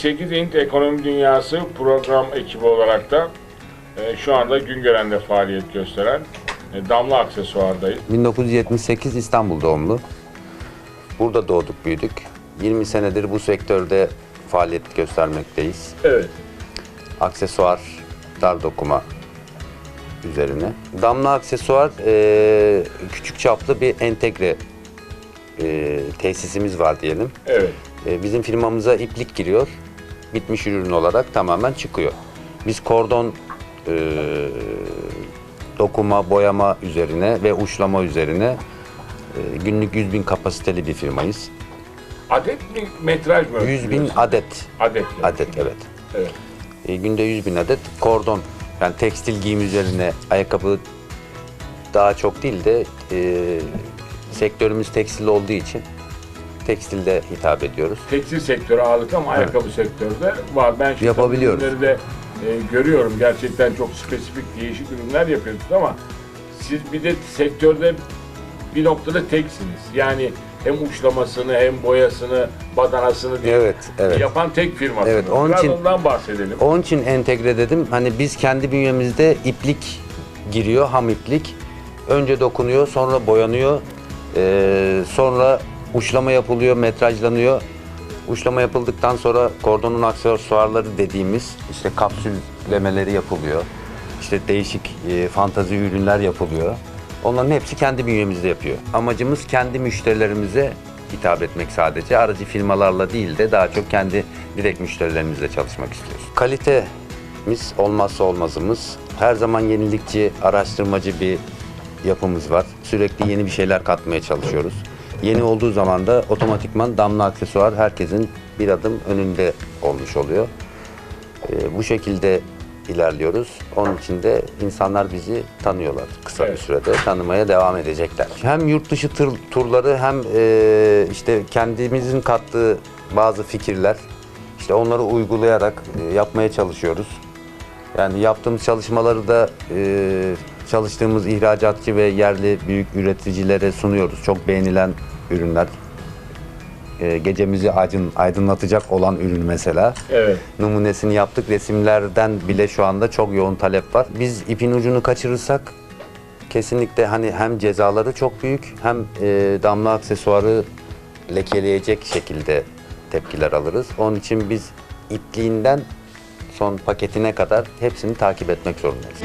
8 Int Ekonomi Dünyası program ekibi olarak da e, şu anda Güngören'de faaliyet gösteren e, Damla Aksesuar'dayız. 1978 İstanbul doğumlu. Burada doğduk büyüdük. 20 senedir bu sektörde faaliyet göstermekteyiz. Evet. Aksesuar, dar dokuma üzerine. Damla aksesuar e, küçük çaplı bir entegre e, tesisimiz var diyelim. Evet. E, bizim firmamıza iplik giriyor. Bitmiş ürün olarak tamamen çıkıyor. Biz kordon e, dokuma, boyama üzerine ve uçlama üzerine e, günlük 100 bin kapasiteli bir firmayız. Adet mi metraj mı? 100 bin adet. Adet. yani. Adet evet. Evet. E, günde 100 bin adet kordon. Yani tekstil giyim üzerine ayakkabı daha çok değil de e, sektörümüz tekstil olduğu için tekstilde hitap ediyoruz. Tekstil sektörü ağırlık ama ayakkabı sektörü de var. Ben şimdi Yapabiliyoruz. ürünleri de e, görüyorum. Gerçekten çok spesifik değişik ürünler yapıyorsunuz ama siz bir de sektörde bir noktada teksiniz. Yani hem uçlamasını hem boyasını, badanasını diye Evet, evet. yapan tek firmasınız. Evet, onun Biraz için- ondan bahsedelim. Onun için entegre dedim. Hani biz kendi bünyemizde iplik giriyor, ham iplik. Önce dokunuyor, sonra boyanıyor. Ee, sonra uçlama yapılıyor, metrajlanıyor. Uçlama yapıldıktan sonra kordonun aksesuarları dediğimiz işte kapsüllemeleri yapılıyor. İşte değişik e, fantazi ürünler yapılıyor. Onların hepsi kendi bünyemizde yapıyor. Amacımız kendi müşterilerimize hitap etmek sadece. Aracı firmalarla değil de daha çok kendi direkt müşterilerimizle çalışmak istiyoruz. Kalitemiz olmazsa olmazımız. Her zaman yenilikçi, araştırmacı bir yapımız var. Sürekli yeni bir şeyler katmaya çalışıyoruz. Yeni olduğu zaman da otomatikman damla aksesuar herkesin bir adım önünde olmuş oluyor. Ee, bu şekilde ilerliyoruz. Onun için de insanlar bizi tanıyorlar kısa Evet. bir sürede. Tanımaya devam edecekler. Hem yurt dışı tır- turları hem e, işte kendimizin kattığı bazı fikirler işte onları uygulayarak e, yapmaya çalışıyoruz. Yani yaptığımız çalışmaları da e, çalıştığımız ihracatçı ve yerli büyük üreticilere sunuyoruz. Çok beğenilen ürünler. E, gecemizi aydın, aydınlatacak olan ürün mesela Evet. numunesini yaptık. Resimlerden bile şu anda çok yoğun talep var. Biz ipin ucunu kaçırırsak kesinlikle hani hem cezaları çok büyük hem e, damla aksesuarı lekeleyecek şekilde tepkiler alırız. Onun için biz ipliğinden son paketine kadar hepsini takip etmek zorundayız.